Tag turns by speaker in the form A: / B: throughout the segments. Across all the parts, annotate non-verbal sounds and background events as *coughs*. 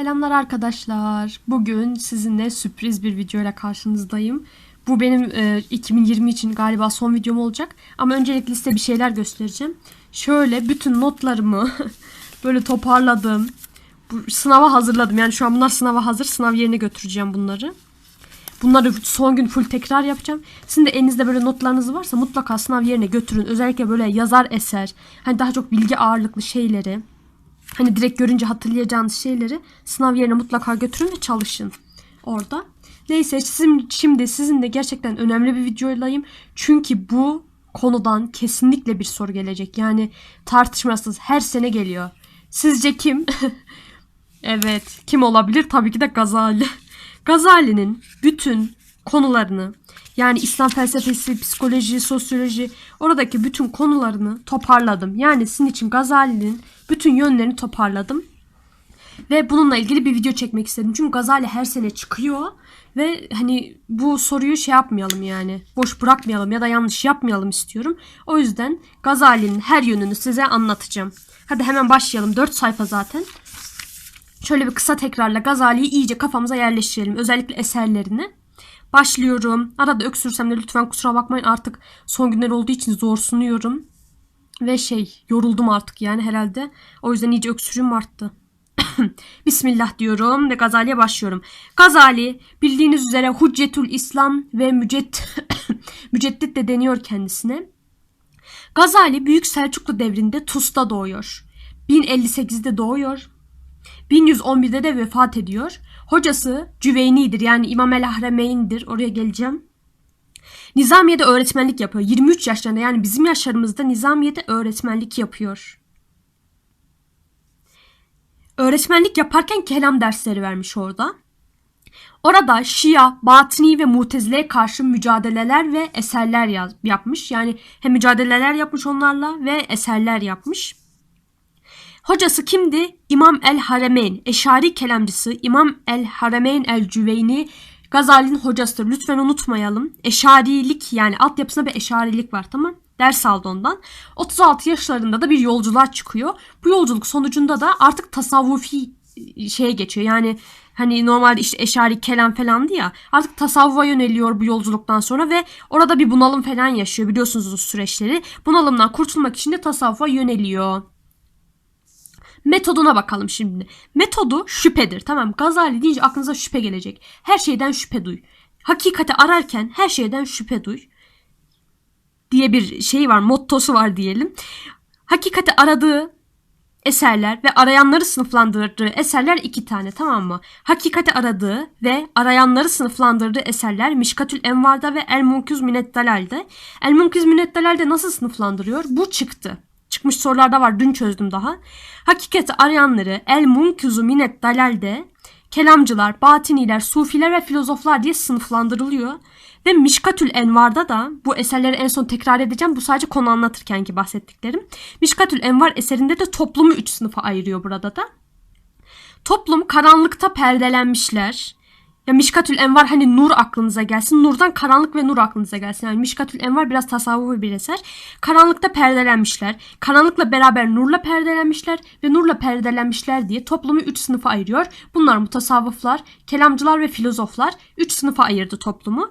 A: Selamlar arkadaşlar. Bugün sizinle sürpriz bir videoyla karşınızdayım. Bu benim e, 2020 için galiba son videom olacak. Ama öncelikle size bir şeyler göstereceğim. Şöyle bütün notlarımı *laughs* böyle toparladım. Bu, sınava hazırladım. Yani şu an bunlar sınava hazır. Sınav yerine götüreceğim bunları. Bunları son gün full tekrar yapacağım. Sizin de elinizde böyle notlarınız varsa mutlaka sınav yerine götürün. Özellikle böyle yazar eser, hani daha çok bilgi ağırlıklı şeyleri, hani direkt görünce hatırlayacağınız şeyleri sınav yerine mutlaka götürün ve çalışın orada. Neyse sizin, şimdi sizinle gerçekten önemli bir videoylayım. Çünkü bu konudan kesinlikle bir soru gelecek. Yani tartışmasız her sene geliyor. Sizce kim? *laughs* evet kim olabilir? Tabii ki de Gazali. *laughs* Gazali'nin bütün konularını yani İslam felsefesi, psikoloji, sosyoloji oradaki bütün konularını toparladım. Yani sizin için Gazali'nin bütün yönlerini toparladım. Ve bununla ilgili bir video çekmek istedim. Çünkü Gazali her sene çıkıyor ve hani bu soruyu şey yapmayalım yani. Boş bırakmayalım ya da yanlış yapmayalım istiyorum. O yüzden Gazali'nin her yönünü size anlatacağım. Hadi hemen başlayalım. 4 sayfa zaten. Şöyle bir kısa tekrarla Gazali'yi iyice kafamıza yerleştirelim. Özellikle eserlerini. Başlıyorum. Arada öksürsem de lütfen kusura bakmayın. Artık son günler olduğu için zor sunuyorum. Ve şey yoruldum artık yani herhalde. O yüzden iyice öksürüğüm arttı. *coughs* Bismillah diyorum ve Gazali'ye başlıyorum. Gazali bildiğiniz üzere Huccetül İslam ve müced *coughs* müceddit de deniyor kendisine. Gazali Büyük Selçuklu devrinde Tus'ta doğuyor. 1058'de doğuyor. 1111'de de vefat ediyor. Hocası Cüveyni'dir yani İmam el Ahremeyn'dir. Oraya geleceğim. Nizamiye'de öğretmenlik yapıyor. 23 yaşlarında yani bizim yaşlarımızda Nizamiye'de öğretmenlik yapıyor. Öğretmenlik yaparken kelam dersleri vermiş orada. Orada Şia, Batini ve Mutezile'ye karşı mücadeleler ve eserler yaz, yapmış. Yani hem mücadeleler yapmış onlarla ve eserler yapmış. Hocası kimdi? İmam el Haremeyn, Eşari kelamcısı İmam el Haremeyn el Cüveyni Gazali'nin hocasıdır. Lütfen unutmayalım. Eşarilik yani altyapısında bir eşarilik var tamam Ders aldı ondan. 36 yaşlarında da bir yolculuğa çıkıyor. Bu yolculuk sonucunda da artık tasavvufi şeye geçiyor. Yani hani normalde işte eşari kelam falandı ya artık tasavvufa yöneliyor bu yolculuktan sonra ve orada bir bunalım falan yaşıyor biliyorsunuz o süreçleri. Bunalımdan kurtulmak için de tasavvufa yöneliyor. Metoduna bakalım şimdi. Metodu şüphedir. Tamam Gazali deyince aklınıza şüphe gelecek. Her şeyden şüphe duy. Hakikati ararken her şeyden şüphe duy. Diye bir şey var, mottosu var diyelim. Hakikati aradığı eserler ve arayanları sınıflandırdığı eserler iki tane tamam mı? Hakikati aradığı ve arayanları sınıflandırdığı eserler Mişkatül Envar'da ve El Munküz Minet Dalal'de. El Munküz Minet Dalal'de nasıl sınıflandırıyor? Bu çıktı çıkmış sorularda var. Dün çözdüm daha. Hakikati arayanları El Munkuzu Minet Dalal'de kelamcılar, batiniler, sufiler ve filozoflar diye sınıflandırılıyor. Ve Mişkatül Envar'da da bu eserleri en son tekrar edeceğim. Bu sadece konu anlatırken ki bahsettiklerim. Mişkatül Envar eserinde de toplumu üç sınıfa ayırıyor burada da. Toplum karanlıkta perdelenmişler. Ya Mişkatül Envar hani nur aklınıza gelsin. Nurdan karanlık ve nur aklınıza gelsin. Yani Mişkatül Envar biraz tasavvufi bir eser. Karanlıkta perdelenmişler. Karanlıkla beraber nurla perdelenmişler ve nurla perdelenmişler diye toplumu üç sınıfa ayırıyor. Bunlar mutasavvıflar, kelamcılar ve filozoflar. Üç sınıfa ayırdı toplumu.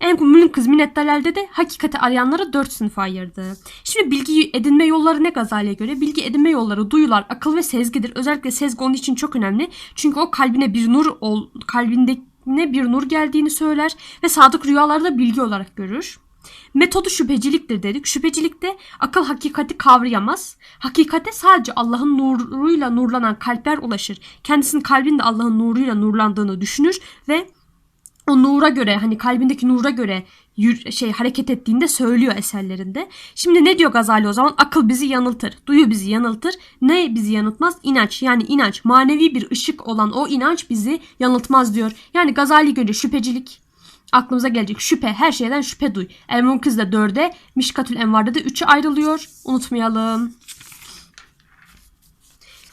A: En kız Minnet Dalal'de de hakikati arayanları dört sınıfa ayırdı. Şimdi bilgi edinme yolları ne Gazali'ye göre? Bilgi edinme yolları duyular, akıl ve sezgidir. Özellikle sezgi onun için çok önemli. Çünkü o kalbine bir nur, ol, kalbindekine bir nur geldiğini söyler ve sadık rüyaları da bilgi olarak görür. Metodu şüpheciliktir dedik. Şüphecilikte akıl hakikati kavrayamaz. Hakikate sadece Allah'ın nuruyla nurlanan kalpler ulaşır. Kendisinin kalbinde Allah'ın nuruyla nurlandığını düşünür ve o nura göre hani kalbindeki nura göre şey hareket ettiğinde söylüyor eserlerinde. Şimdi ne diyor Gazali o zaman? Akıl bizi yanıltır, duyu bizi yanıltır. Ne bizi yanıltmaz? İnanç yani inanç manevi bir ışık olan o inanç bizi yanıltmaz diyor. Yani Gazali göre şüphecilik aklımıza gelecek şüphe her şeyden şüphe duy. El Munkiz de dörde, Mişkatül Envar'da da üçe ayrılıyor. Unutmayalım.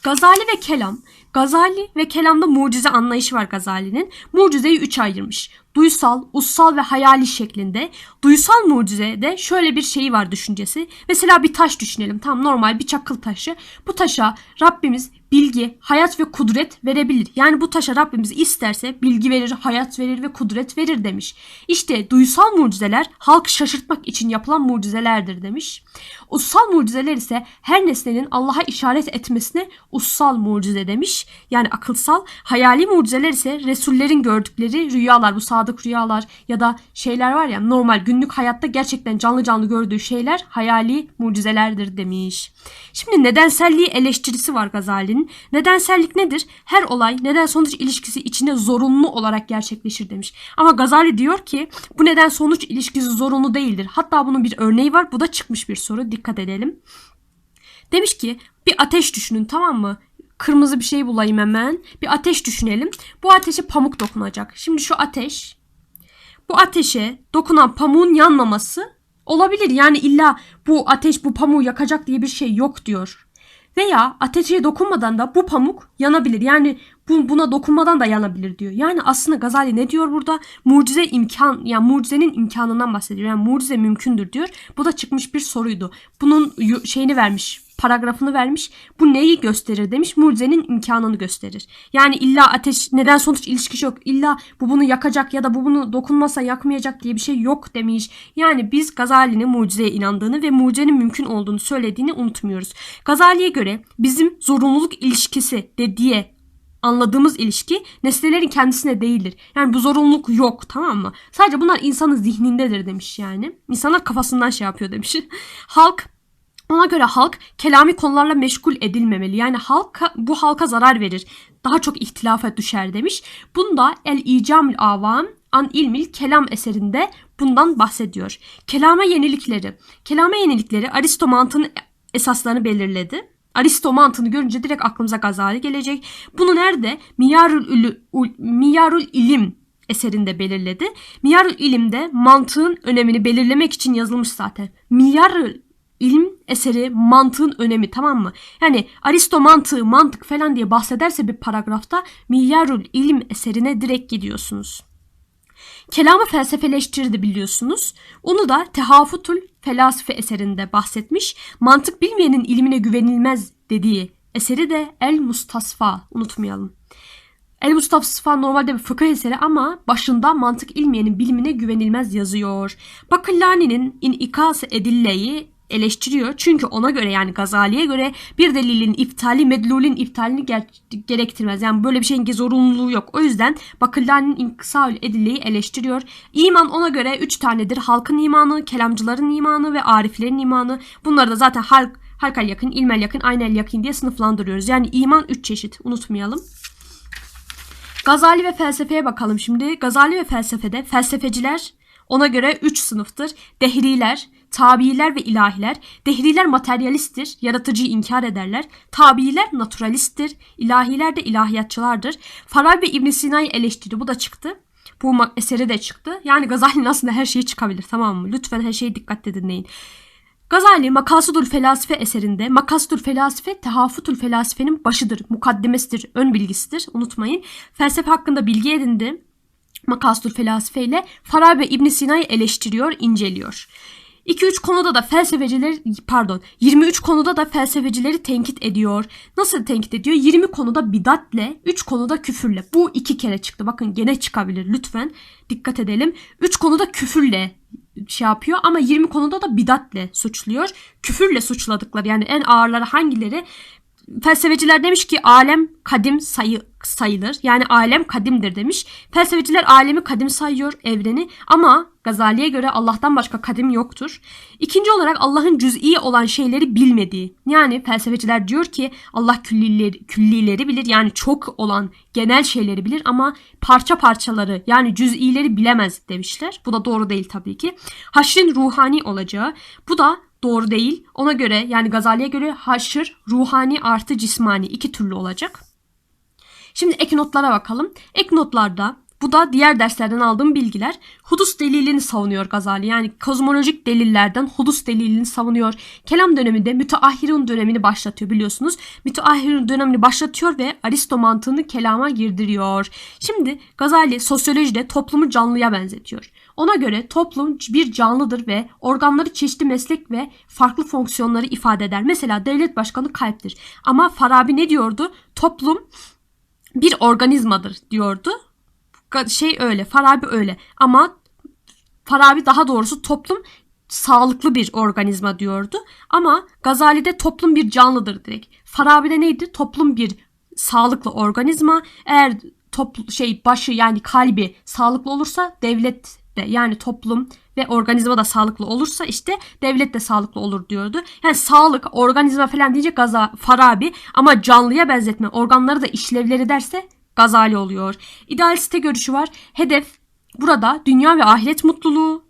A: Gazali ve kelam Gazali ve kelamda mucize anlayışı var Gazali'nin. Mucizeyi üç ayırmış. duysal, ussal ve hayali şeklinde. Duysal mucizede şöyle bir şey var düşüncesi. Mesela bir taş düşünelim. Tam normal bir çakıl taşı. Bu taşa Rabbimiz bilgi, hayat ve kudret verebilir. Yani bu taşa Rabbimiz isterse bilgi verir, hayat verir ve kudret verir demiş. İşte duysal mucizeler halk şaşırtmak için yapılan mucizelerdir demiş. Ussal mucizeler ise her nesnenin Allah'a işaret etmesine ussal mucize demiş. Yani akılsal. Hayali mucizeler ise Resullerin gördükleri rüyalar, bu sadık rüyalar ya da şeyler var ya normal günlük hayatta gerçekten canlı canlı gördüğü şeyler hayali mucizelerdir demiş. Şimdi nedenselliği eleştirisi var Gazali'nin. Nedensellik nedir? Her olay neden sonuç ilişkisi içinde zorunlu olarak gerçekleşir demiş. Ama Gazali diyor ki bu neden sonuç ilişkisi zorunlu değildir. Hatta bunun bir örneği var. Bu da çıkmış bir soru. Dikkat edelim. Demiş ki bir ateş düşünün tamam mı? Kırmızı bir şey bulayım hemen. Bir ateş düşünelim. Bu ateşe pamuk dokunacak. Şimdi şu ateş bu ateşe dokunan pamuğun yanmaması olabilir. Yani illa bu ateş bu pamuğu yakacak diye bir şey yok diyor. Veya ateşe dokunmadan da bu pamuk yanabilir. Yani bu, buna dokunmadan da yanabilir diyor. Yani aslında Gazali ne diyor burada? Mucize imkan, yani mucizenin imkanından bahsediyor. Yani mucize mümkündür diyor. Bu da çıkmış bir soruydu. Bunun şeyini vermiş, paragrafını vermiş. Bu neyi gösterir demiş. Mucizenin imkanını gösterir. Yani illa ateş neden sonuç ilişkisi yok. İlla bu bunu yakacak ya da bu bunu dokunmasa yakmayacak diye bir şey yok demiş. Yani biz Gazali'nin mucizeye inandığını ve mucizenin mümkün olduğunu söylediğini unutmuyoruz. Gazali'ye göre bizim zorunluluk ilişkisi dediği anladığımız ilişki nesnelerin kendisine değildir. Yani bu zorunluluk yok tamam mı? Sadece bunlar insanın zihnindedir demiş yani. İnsanlar kafasından şey yapıyor demiş. *laughs* Halk ona göre halk kelami konularla meşgul edilmemeli. Yani halka, bu halka zarar verir. Daha çok ihtilafa düşer demiş. Bunda El İcamül Avam An İlmil Kelam eserinde bundan bahsediyor. Kelame yenilikleri. Kelame yenilikleri Aristo mantığının esaslarını belirledi. Aristo mantığını görünce direkt aklımıza Gazali gelecek. Bunu nerede? Miyarul, Ülü, Miyarul İlim eserinde belirledi. Miyarul İlim'de mantığın önemini belirlemek için yazılmış zaten. Miyarul ilim eseri mantığın önemi tamam mı? Yani Aristo mantığı, mantık falan diye bahsederse bir paragrafta Miyarul ilim eserine direkt gidiyorsunuz. Kelamı felsefeleştirdi biliyorsunuz. Onu da Tehafutul Felasife eserinde bahsetmiş. Mantık bilmeyenin ilmine güvenilmez dediği eseri de El Mustasfa unutmayalım. El Mustasfa normalde bir fıkıh eseri ama başında mantık ilmiyenin bilimine güvenilmez yazıyor. Bakillani'nin İnikası Edille'yi eleştiriyor. Çünkü ona göre yani Gazali'ye göre bir delilin iptali medlulin iptalini ger- gerektirmez. Yani böyle bir şeyin zorunluluğu yok. O yüzden Bakillani'nin inkısal edilleyi eleştiriyor. İman ona göre üç tanedir. Halkın imanı, kelamcıların imanı ve ariflerin imanı. Bunları da zaten halk halkal yakın, ilmel yakın, aynel yakın diye sınıflandırıyoruz. Yani iman üç çeşit. Unutmayalım. Gazali ve felsefeye bakalım şimdi. Gazali ve felsefede felsefeciler ona göre üç sınıftır. Dehriler, tabiiler ve ilahiler. Dehriler materyalisttir, yaratıcıyı inkar ederler. Tabiiler naturalisttir, ilahiler de ilahiyatçılardır. Farabi İbn Sina'yı eleştirdi, bu da çıktı. Bu eseri de çıktı. Yani Gazali'nin *laughs* aslında her şeyi çıkabilir tamam mı? Lütfen her şeyi dikkatle dinleyin. Gazali Makasudul Felasife eserinde Makasudul Felasife tehafutul felsefenin başıdır, mukaddemesidir, ön bilgisidir. Unutmayın. Felsefe hakkında bilgi edindi. Makasudul Felasife ile Farabi İbn Sina'yı eleştiriyor, inceliyor. 2-3 konuda da felsefecileri pardon 23 konuda da felsefecileri tenkit ediyor. Nasıl tenkit ediyor? 20 konuda bidatle 3 konuda küfürle. Bu iki kere çıktı. Bakın gene çıkabilir lütfen. Dikkat edelim. 3 konuda küfürle şey yapıyor ama 20 konuda da bidatle suçluyor. Küfürle suçladıkları yani en ağırları hangileri? Felsefeciler demiş ki alem kadim sayı sayılır. Yani alem kadimdir demiş. Felsefeciler alemi kadim sayıyor evreni ama Gazali'ye göre Allah'tan başka kadim yoktur. İkinci olarak Allah'ın cüz'i olan şeyleri bilmediği. Yani felsefeciler diyor ki Allah küllileri, küllileri bilir yani çok olan genel şeyleri bilir ama parça parçaları yani cüz'ileri bilemez demişler. Bu da doğru değil tabii ki. Haşrin ruhani olacağı. Bu da doğru değil. Ona göre yani Gazali'ye göre haşır ruhani artı cismani iki türlü olacak. Şimdi ek notlara bakalım. Ek notlarda Bu da diğer derslerden aldığım bilgiler. Hudus delilini savunuyor Gazali. Yani kozmolojik delillerden Hudus delilini savunuyor. Kelam döneminde müteahhirun dönemini başlatıyor biliyorsunuz. Müteahhirun dönemini başlatıyor ve Aristo mantığını kelama girdiriyor. Şimdi Gazali sosyolojide toplumu canlıya benzetiyor. Ona göre toplum bir canlıdır ve organları çeşitli meslek ve farklı fonksiyonları ifade eder. Mesela devlet başkanı kalptir. Ama Farabi ne diyordu? Toplum bir organizmadır diyordu. Şey öyle, Farabi öyle. Ama Farabi daha doğrusu toplum sağlıklı bir organizma diyordu. Ama Gazali'de toplum bir canlıdır direkt. Farabi'de neydi? Toplum bir sağlıklı organizma. Eğer toplu şey başı yani kalbi sağlıklı olursa devlet de yani toplum ve organizma da sağlıklı olursa işte devlet de sağlıklı olur diyordu. Yani sağlık, organizma falan diyecek Gaza, Farabi ama canlıya benzetme, organları da işlevleri derse Gazali oluyor. İdealiste görüşü var. Hedef burada dünya ve ahiret mutluluğu,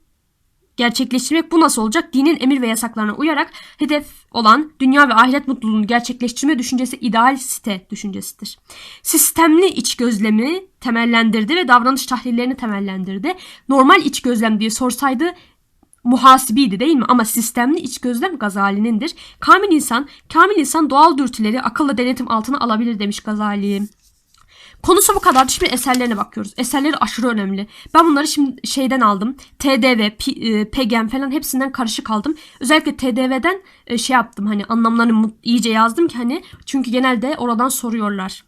A: gerçekleştirmek bu nasıl olacak? Dinin emir ve yasaklarına uyarak hedef olan dünya ve ahiret mutluluğunu gerçekleştirme düşüncesi ideal site düşüncesidir. Sistemli iç gözlemi temellendirdi ve davranış tahlillerini temellendirdi. Normal iç gözlem diye sorsaydı muhasibiydi değil mi? Ama sistemli iç gözlem Gazali'nindir. Kamil insan, kamil insan doğal dürtüleri akılla denetim altına alabilir demiş Gazali. Konusu bu kadar. Şimdi eserlerine bakıyoruz. Eserleri aşırı önemli. Ben bunları şimdi şeyden aldım. TDV, P, e, PGM falan hepsinden karışık aldım. Özellikle TDV'den e, şey yaptım hani anlamlarını iyice yazdım ki hani çünkü genelde oradan soruyorlar.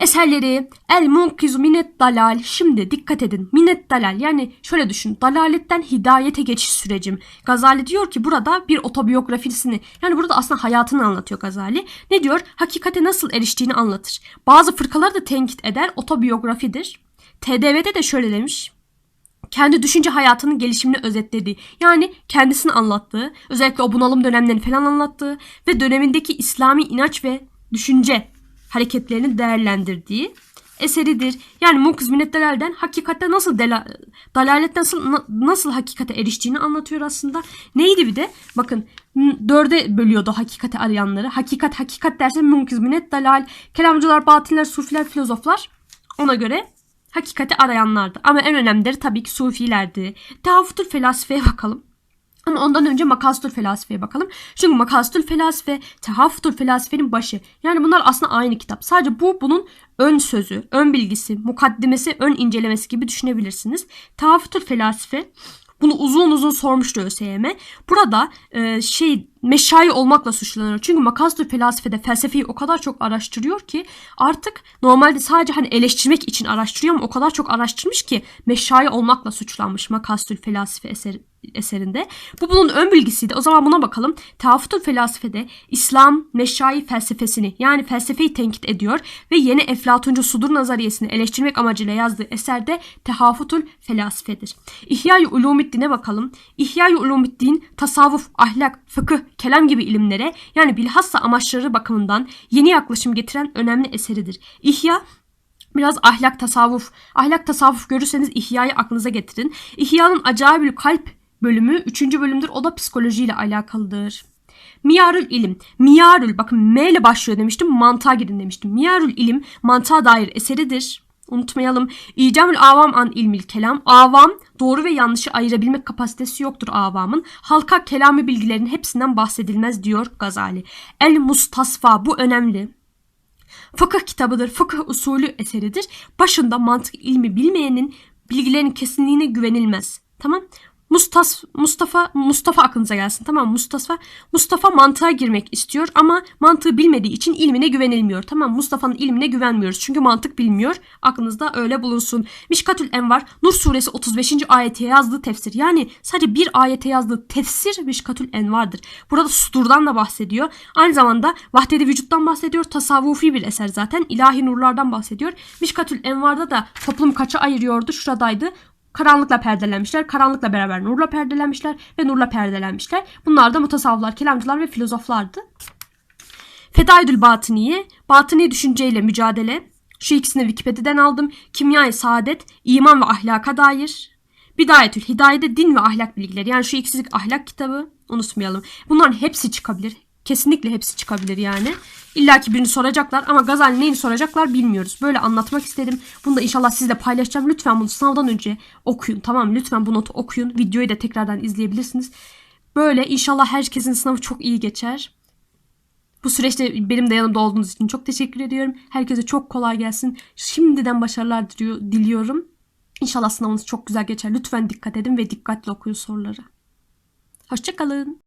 A: Eserleri El Munkizu Minet Dalal. Şimdi dikkat edin. Minet Dalal yani şöyle düşün. Dalaletten hidayete geçiş sürecim. Gazali diyor ki burada bir otobiyografisini yani burada aslında hayatını anlatıyor Gazali. Ne diyor? Hakikate nasıl eriştiğini anlatır. Bazı fırkalar da tenkit eder. Otobiyografidir. TDV'de de şöyle demiş kendi düşünce hayatının gelişimini özetlediği yani kendisini anlattığı özellikle o bunalım dönemlerini falan anlattığı ve dönemindeki İslami inanç ve düşünce hareketlerini değerlendirdiği eseridir. Yani Munkız Minnet Dalal'den hakikatte nasıl dela, nasıl, nasıl hakikate eriştiğini anlatıyor aslında. Neydi bir de? Bakın dörde bölüyordu hakikati arayanları. Hakikat hakikat derse Munkız Minnet Dalal, kelamcılar, batinler, sufiler, filozoflar ona göre hakikati arayanlardı. Ama en önemlileri tabii ki sufilerdi. Tehafutur felsefeye bakalım. Ama ondan önce makastül felsefeye bakalım. Çünkü makastül felsefe, tehafutul felsefenin başı. Yani bunlar aslında aynı kitap. Sadece bu bunun ön sözü, ön bilgisi, mukaddimesi, ön incelemesi gibi düşünebilirsiniz. Tehafutul felsefe bunu uzun uzun sormuştu ÖSYM. Burada e, şey meşai olmakla suçlanıyor. Çünkü Makasdır felsefede felsefeyi o kadar çok araştırıyor ki artık normalde sadece hani eleştirmek için araştırıyor ama o kadar çok araştırmış ki meşai olmakla suçlanmış Makasdır felsefe eseri eserinde. Bu bunun ön bilgisiydi. O zaman buna bakalım. Tehafutul felsefede İslam meşai felsefesini yani felsefeyi tenkit ediyor ve yeni Eflatuncu sudur nazariyesini eleştirmek amacıyla yazdığı eserde Tehafutul felsefedir. İhya-i Ulumiddin'e bakalım. İhya-i Ulumiddin tasavvuf, ahlak, fıkıh, kelam gibi ilimlere yani bilhassa amaçları bakımından yeni yaklaşım getiren önemli eseridir. İhya Biraz ahlak tasavvuf. Ahlak tasavvuf görürseniz İhya'yı aklınıza getirin. İhya'nın acayip kalp bölümü 3. bölümdür. O da psikolojiyle alakalıdır. Miyarül ilim. Miyarül bakın M ile başlıyor demiştim. Mantığa gidin demiştim. Miyarül ilim mantığa dair eseridir. Unutmayalım. İcamül avam an ilmil kelam. Avam doğru ve yanlışı ayırabilmek kapasitesi yoktur avamın. Halka kelami bilgilerin hepsinden bahsedilmez diyor Gazali. El Mustasfa bu önemli. Fıkıh kitabıdır. Fıkıh usulü eseridir. Başında mantık ilmi bilmeyenin bilgilerin kesinliğine güvenilmez. Tamam. Mustas, Mustafa Mustafa aklınıza gelsin tamam Mustafa Mustafa mantığa girmek istiyor ama mantığı bilmediği için ilmine güvenilmiyor. Tamam Mustafa'nın ilmine güvenmiyoruz çünkü mantık bilmiyor. Aklınızda öyle bulunsun. Mişkatül Envar Nur suresi 35. ayete yazdığı tefsir. Yani sadece bir ayete yazdığı tefsir Mişkatül Envar'dır. Burada sudurdan da bahsediyor. Aynı zamanda vahdedi vücuttan bahsediyor. Tasavvufi bir eser zaten. İlahi nurlardan bahsediyor. Mişkatül Envar'da da toplum kaça ayırıyordu? Şuradaydı. Karanlıkla perdelenmişler, karanlıkla beraber nurla perdelenmişler ve nurla perdelenmişler. Bunlar da mutasavvıflar, kelamcılar ve filozoflardı. Fedaidül Batıniye, batıni düşünceyle mücadele. Şu ikisini Wikipedia'dan aldım. Kimya-i Saadet, iman ve ahlaka dair. Bidayetül Hidayede din ve ahlak bilgileri. Yani şu ikisi ahlak kitabı unutmayalım. Bunların hepsi çıkabilir. Kesinlikle hepsi çıkabilir yani. İlla ki birini soracaklar ama Gazali neyini soracaklar bilmiyoruz. Böyle anlatmak istedim. Bunu da inşallah sizle paylaşacağım. Lütfen bunu sınavdan önce okuyun tamam? Lütfen bu notu okuyun. Videoyu da tekrardan izleyebilirsiniz. Böyle inşallah herkesin sınavı çok iyi geçer. Bu süreçte benim de yanımda olduğunuz için çok teşekkür ediyorum. Herkese çok kolay gelsin. Şimdiden başarılar diliyor- diliyorum. İnşallah sınavınız çok güzel geçer. Lütfen dikkat edin ve dikkatli okuyun soruları. Hoşçakalın.